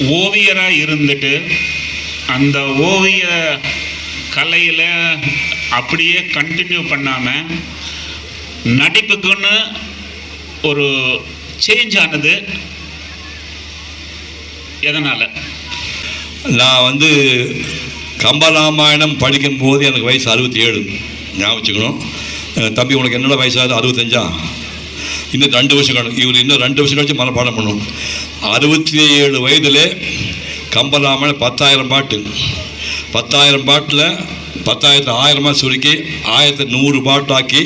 ஓவியராக இருந்துட்டு அந்த ஓவிய கலையில் அப்படியே கண்டினியூ பண்ணாமல் நடிப்புக்குன்னு ஒரு சேஞ்ச் ஆனது எதனால்? நான் வந்து கம்பராமாயணம் படிக்கும்போது எனக்கு வயசு அறுபத்தி ஏழு. ஞாபகம் வச்சுக்கணும். தம்பி உனக்கு என்னோட வயசாகுது? அறுபத்தஞ்சா? இன்னும் ரெண்டு வருஷம் கழிச்சு இவர் இன்னும் ரெண்டு வருஷம் கழிச்சு மனப்பாடம் பண்ணணும் அறுபத்தி ஏழு வயதில் கம்பராமன் பத்தாயிரம் பாட்டு. பத்தாயிரம் பாட்டில் பத்தாயிரத்து ஆயிரமாக சுருக்கி ஆயிரத்தி நூறு பாட்டாக்கி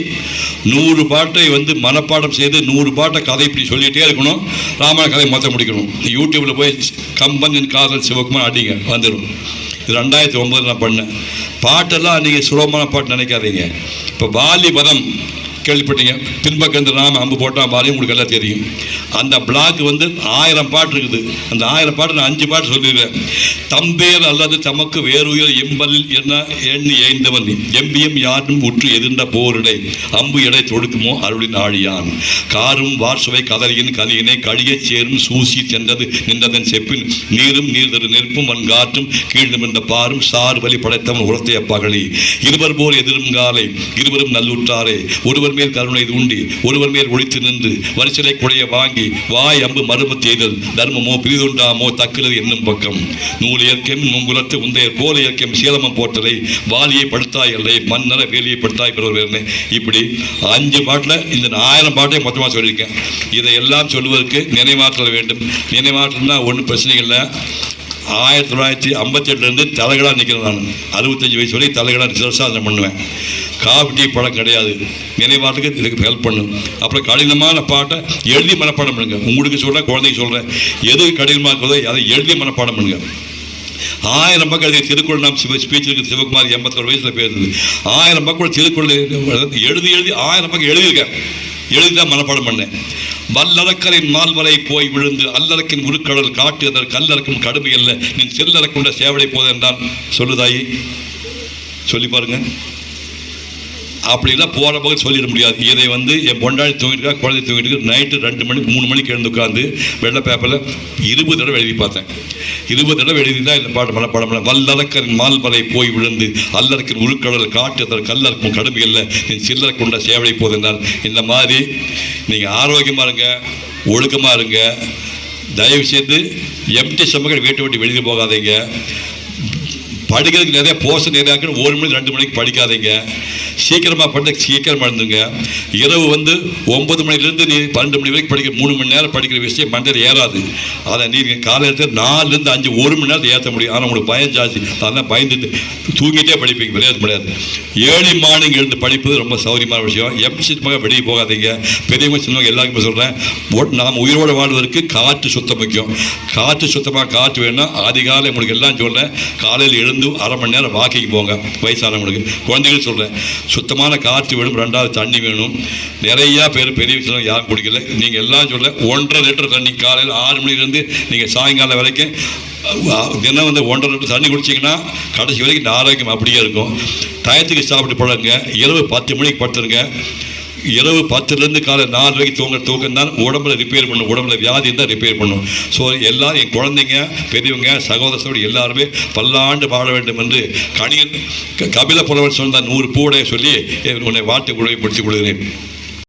நூறு பாட்டை வந்து மனப்பாடம் செய்து நூறு பாட்டை கதை இப்படி சொல்லிகிட்டே இருக்கணும். ராமாயண கதை மொத்தம் முடிக்கணும். யூடியூப்பில் போய் கம்பன் என் காதல் சிவகுமார் அடிங்க வந்துடும் இது ரெண்டாயிரத்தி ஒம்பது நான் பண்ணேன். பாட்டெல்லாம் நீங்கள் சுலபமான பாட்டு நினைக்காதீங்க. இப்போ வாலிபதம் கேள்விப்பட்டீங்க? பின்பக்கந்து இந்த அம்பு போட்டால் பாரி உங்களுக்கு எல்லாம் தெரியும். அந்த பிளாக் வந்து ஆயிரம் பாட்டு இருக்குது. அந்த ஆயிரம் பாட்டு நான் அஞ்சு பாட்டு சொல்லிடுவேன். தம்பேர் அல்லது தமக்கு வேறுயர் எம்பல் என்ன எண்ணி ஏய்ந்தவன். எம்பியம் யாரும் உற்று எதிர்ந்த போரிடை. அம்பு எடை தொடுக்குமோ அருளின் ஆழியான். காரும் வார்சுவை கதறியின் கலியினை கழியச் சேரும் சூசி சென்றது நின்றதன் செப்பின். நீரும் நீர் தரு நெருப்பும் வன் காற்றும் கீழ் நிமிர்ந்த பாரும் சார் வழி படைத்தவன் உரத்தைய பகழி இருவர் போர் எதிரும் காலை இருவரும் நல்லுற்றாரே. ஒருவர் மேல் கருணை உண்டி ஒருவர் மேல் ஒழித்து நின்று வரிசலை குழைய வாங்கி வாய் அம்பு மருமத் செய்தல் தர்மமோ பிரிதுண்டாமோ தக்குறது என்னும் பக்கம். நூல் இயற்கையும் நுங்குலத்து உந்தையர் போல இயற்கையும் சீலமம் போட்டலை வாலியை படுத்தாய் இல்லை மன்னர வேலியை படுத்தாய் பெறுவர் இப்படி அஞ்சு பாட்டில் இந்த ஆயிரம் பாட்டையும் மொத்தமாக சொல்லியிருக்கேன். இதையெல்லாம் சொல்வதற்கு நினைவாற்றல் வேண்டும். நினைவாற்றல்னா ஒன்றும் பிரச்சனை இல்லை. ஆயிரத்தி தொள்ளாயிரத்தி ஐம்பத்தெட்டுலேருந்து தலைகளாக நிற்கிறேன் நான். அறுபத்தஞ்சு வயசு வரை தலைகளாக சிவசாதனை பண்ணுவேன். காஃபி டீ படம் கிடையாது. நினைவாட்டுக்கு இதுக்கு ஹெல்ப் பண்ணும். அப்புறம் கடினமான பாட்டை எழுதி மனப்பாடம் பண்ணுங்க. உங்களுக்கு சொல்கிறேன் குழந்தைக்கு சொல்கிறேன் எது கடினமாக இருக்கிறதோ அதை எழுதி மனப்பாடம் பண்ணுங்க. ஆயிரம் பக்கம் எழுதிய திருக்குறள் நாம் சிவ ஸ்பீச் இருக்கு. சிவகுமார் எண்பத்தொரு வயசில் பேசுது. ஆயிரம் பக்கம் திருக்குறள் எழுதி எழுதி ஆயிரம் பக்கம் எழுதியிருக்கேன். எழுதி மனப்பாடம் பண்ணேன். வல்லறக்கரின் மால்வரை போய் விழுந்து அல்லறக்கின் உருக்கடல் காட்டு அதற்கு கல்லறக்கும் கடுமை அல்ல. நீ செல்லறக்குண்ட சேவலை போதென்றான் சொல்லுதாயி சொல்லி பாருங்க. அப்படிலாம் போகிற போக சொல்லிட முடியாது. இதை வந்து என் பொண்டாடி தூங்கிட்டு குழந்தை தூங்கிட்டு நைட்டு ரெண்டு மணிக்கு மூணு மணிக்கு எழுந்து உட்காந்து வெள்ளை பேப்பரில் இருபது தடவை எழுதி பார்த்தேன். இருபது தடவை எழுதி தான் இந்த பாட்டு மனப்பாடம் பாடம் வல்லறக்கரின் மால்வரை போய் விழுந்து அல்லறக்கின் உருக்கடல் காட்டு அதற்கு கல்லறக்கும் கடுமை இல்லை நீ சில்லறை கொண்ட சேவலை போதென்றால் இந்த மாதிரி நீங்கள் ஆரோக்கியமாக இருங்க ஒழுக்கமாக இருங்க. தயவு செய்து எம்டி சமக்கள் வீட்டை விட்டு வெளியே போகாதீங்க. படிக்கிறதுக்கு நிறைய போஷன் நிறையா இருக்கு ஒரு மணி ரெண்டு மணிக்கு படிக்காதீங்க. சீக்கிரமாக படித்த சீக்கிரம் மறந்துங்க இரவு வந்து ஒன்பது மணிலேருந்து நீ பன்னெண்டு மணி வரைக்கும் படிக்கிற மூணு மணி நேரம் படிக்கிற விஷயம் மண்டையில் ஏறாது. அதை நீங்கள் காலையில் நாலுலேருந்து அஞ்சு ஒரு மணி நேரத்தை ஏற்ற முடியும். ஆனால் உங்களுக்கு பயம் ஜாஸ்தி. அதெல்லாம் பயந்துட்டு தூங்கிட்டே படிப்பீங்க விளையாட முடியாது. ஏழு மார்னிங் எழுந்து படிப்பது ரொம்ப சௌரியமான விஷயம். எம்சிமாக வெளியே போகாதீங்க. பெரியவங்க சின்னவங்க எல்லாருக்குமே சொல்கிறேன் நாம் உயிரோடு வாழ்வதற்கு காற்று சுத்தம் முக்கியம். காற்று சுத்தமாக காற்று வேணும் அதிகாலை உங்களுக்கு எல்லாம் சொல்கிறேன் காலையில் எழுந்து அரை மணி நேரம் வாக்கிங் போங்க. வயசானவங்களுக்கு. குழந்தைகள் சொல்கிறேன் சுத்தமான காற்று வேணும் ரெண்டாவது தண்ணி வேணும். நிறையா பேர் பெரிய விஷயம் யாரும் குடிக்கல. நீங்கள் எல்லாம் சொல்ல ஒன்றரை லிட்டர் தண்ணி காலையில் ஆறு மணிலேருந்து நீங்கள் சாயங்காலம் வரைக்கும் தினம் வந்து ஒன்றரை லிட்டர் தண்ணி குடிச்சிங்கன்னா கடைசி வரைக்கும் இந்த ஆரோக்கியம் அப்படியே இருக்கும். டயத்துக்கு சாப்பிட்டு பழங்க இரவு பத்து மணிக்கு படுத்துருங்க. இரவு பத்துலேருந்து காலை நாலு வரைக்கும் தூங்குற தூக்கம் தான் உடம்புல ரிப்பேர் பண்ணும். உடம்புல வியாதி இருந்தால் ரிப்பேர் பண்ணும். ஸோ எல்லாரும் என் குழந்தைங்க பெரியவங்க சகோதரத்தோடு எல்லாருமே பல்லாண்டு வாழ வேண்டும் என்று கணியன் க- கபில புலவன் சொன்ன நூறு பூடைய சொல்லி உன்னை வாழ்த்து குழுவை பிடிச்சு கொடுக்குறேன்